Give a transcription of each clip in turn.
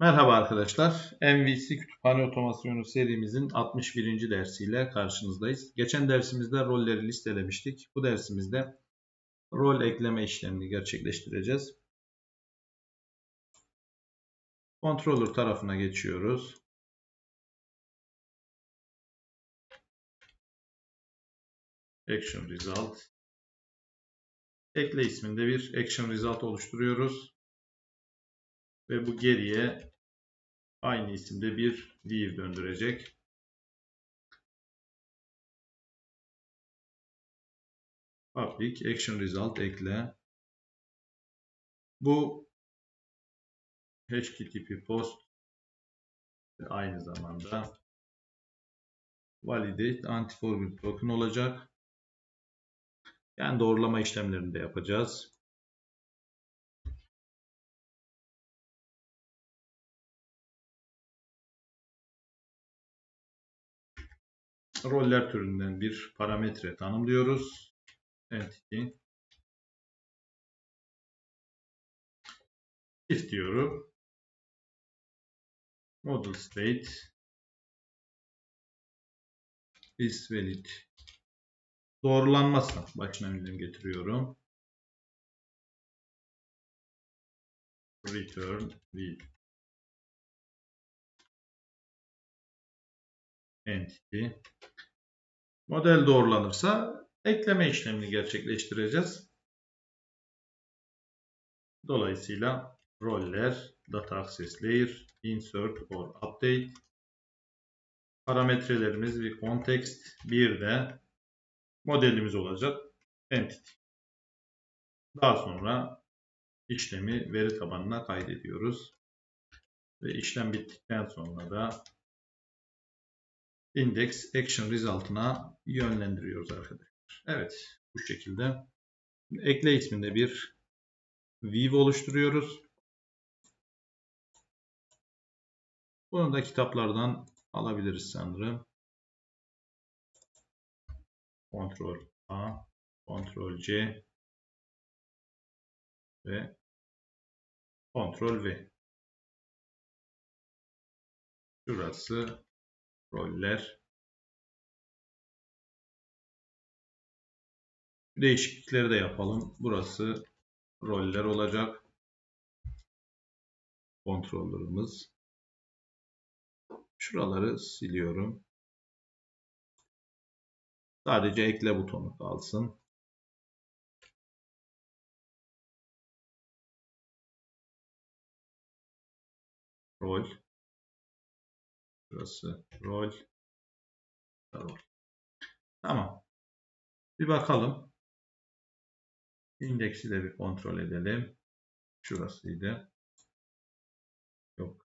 Merhaba arkadaşlar. MVC Kütüphane Otomasyonu serimizin 61. dersiyle karşınızdayız. Geçen dersimizde rolleri listelemiştik. Bu dersimizde rol ekleme işlemini gerçekleştireceğiz. Controller tarafına geçiyoruz. Action Result. Ekle isminde bir Action Result oluşturuyoruz. Ve bu geriye aynı isimde bir view döndürecek. Public Action Result ekle. Bu HTTP post ve aynı zamanda validate anti-forward token olacak. Yani doğrulama işlemlerini de yapacağız. Roller türünden bir parametre tanımlıyoruz. Entity istiyorum. Model state is valid. Doğrulanmazsa başına bildirim getiriyorum. Return with entity Model doğrulanırsa ekleme işlemini gerçekleştireceğiz. Dolayısıyla roller, data access layer, insert or update parametrelerimiz bir context bir de modelimiz olacak entity. Daha sonra işlemi veri tabanına kaydediyoruz. Ve işlem bittikten sonra da index action result'ına yönlendiriyoruz arkadaşlar. Evet bu şekilde ekle isminde bir view oluşturuyoruz. Bunu da kitaplardan alabiliriz sanırım. Ctrl A, Ctrl C ve Ctrl V. Şurası roller değişiklikleri de yapalım. Burası roller olacak. Kontrollerimiz. Şuraları siliyorum. Sadece ekle butonu kalsın. Rol. Burası rol. Rol. Tamam. Bir bakalım. İndeksi de bir kontrol edelim. Şurasıydı. Yok.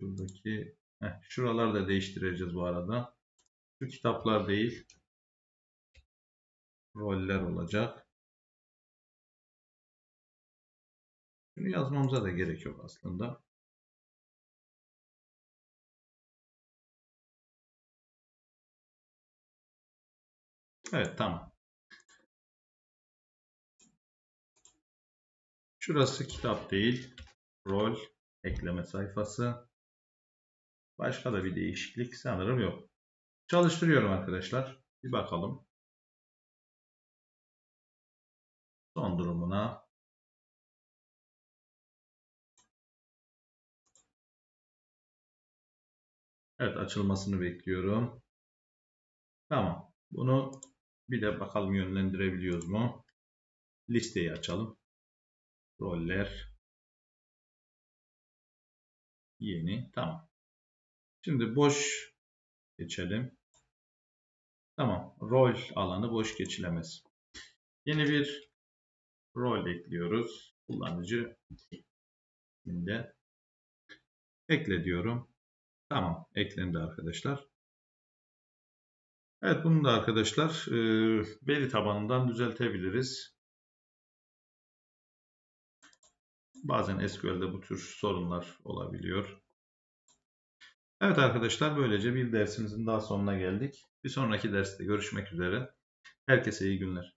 Şuradaki heh, şuraları da değiştireceğiz bu arada. Şu kitaplar değil. Roller olacak. Bunu yazmamıza da gerek yok aslında. Evet tamam. Şurası kitap değil. Rol ekleme sayfası. Başka da bir değişiklik sanırım yok. Çalıştırıyorum arkadaşlar. Bir bakalım. Son durumuna. Evet açılmasını bekliyorum. Tamam. Bunu bir de bakalım yönlendirebiliyoruz mu? Listeyi açalım. Roller. Yeni. Tamam. Şimdi boş geçelim. Tamam. Rol alanı boş geçilemez. Yeni bir rol ekliyoruz. Kullanıcı isminde. Ekle diyorum. Tamam. Eklendi arkadaşlar. Evet bunu da arkadaşlar e, veri tabanından düzeltebiliriz. Bazen SQL'de bu tür sorunlar olabiliyor. Evet arkadaşlar böylece bir dersimizin daha sonuna geldik. Bir sonraki derste görüşmek üzere. Herkese iyi günler.